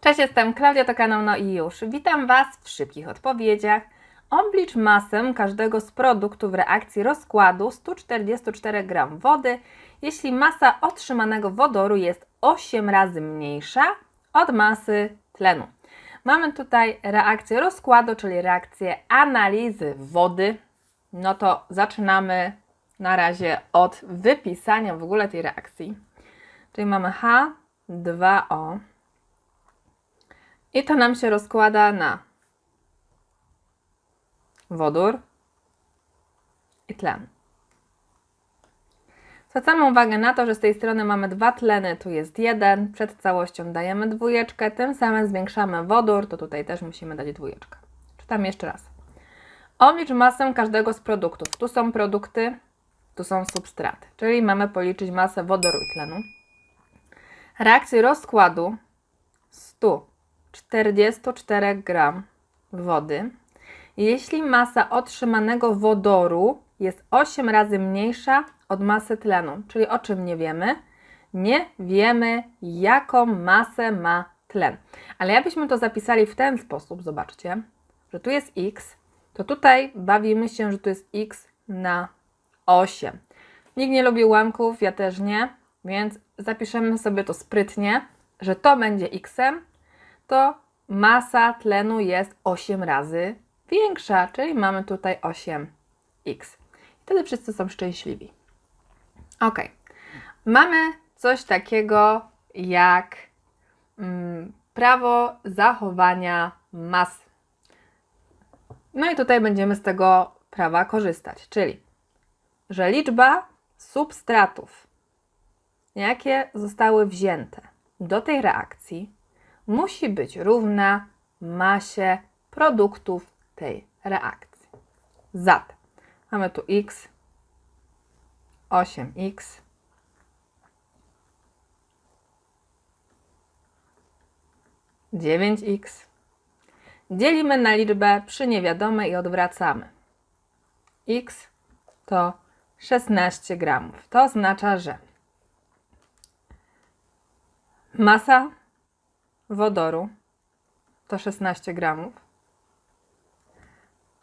Cześć, jestem Klaudia, to kanał No i już. Witam Was w szybkich odpowiedziach. Oblicz masę każdego z produktów reakcji rozkładu 144 g wody, jeśli masa otrzymanego wodoru jest 8 razy mniejsza od masy tlenu. Mamy tutaj reakcję rozkładu, czyli reakcję analizy wody. No to zaczynamy na razie od wypisania w ogóle tej reakcji. Czyli mamy H2O. I to nam się rozkłada na wodór i tlen. Zwracamy uwagę na to, że z tej strony mamy dwa tleny, tu jest jeden, przed całością dajemy dwójeczkę, tym samym zwiększamy wodór, to tutaj też musimy dać dwójeczkę. Czytam jeszcze raz. Oblicz masę każdego z produktów. Tu są produkty, tu są substraty, czyli mamy policzyć masę wodoru i tlenu. Reakcji rozkładu 144 g wody. Jeśli masa otrzymanego wodoru jest 8 razy mniejsza od masy tlenu, czyli o czym nie wiemy? Nie wiemy, jaką masę ma tlen. Ale jakbyśmy to zapisali w ten sposób, zobaczcie, że tu jest x, to tutaj bawimy się, że tu jest x na 8. Nikt nie lubi ułamków, ja też nie, więc zapiszemy sobie to sprytnie, że to będzie x, to masa tlenu jest 8 razy większa, czyli mamy tutaj 8x. Wtedy wszyscy są szczęśliwi. Ok. Mamy coś takiego jak mm, prawo zachowania mas. No i tutaj będziemy z tego prawa korzystać, czyli że liczba substratów, jakie zostały wzięte do tej reakcji, musi być równa masie produktów tej reakcji. Zatem mamy tu x, 8x, dziewięć x. Dzielimy na liczbę przy niewiadomej i odwracamy. x to 16 gramów. To oznacza, że masa wodoru to 16 gramów,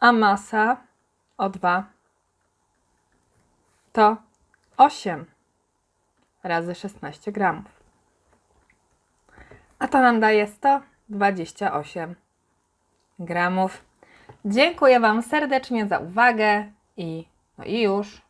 a masa O2 to 8 razy 16 gramów. A to nam daje 128 gramów. Dziękuję Wam serdecznie za uwagę i, no i już.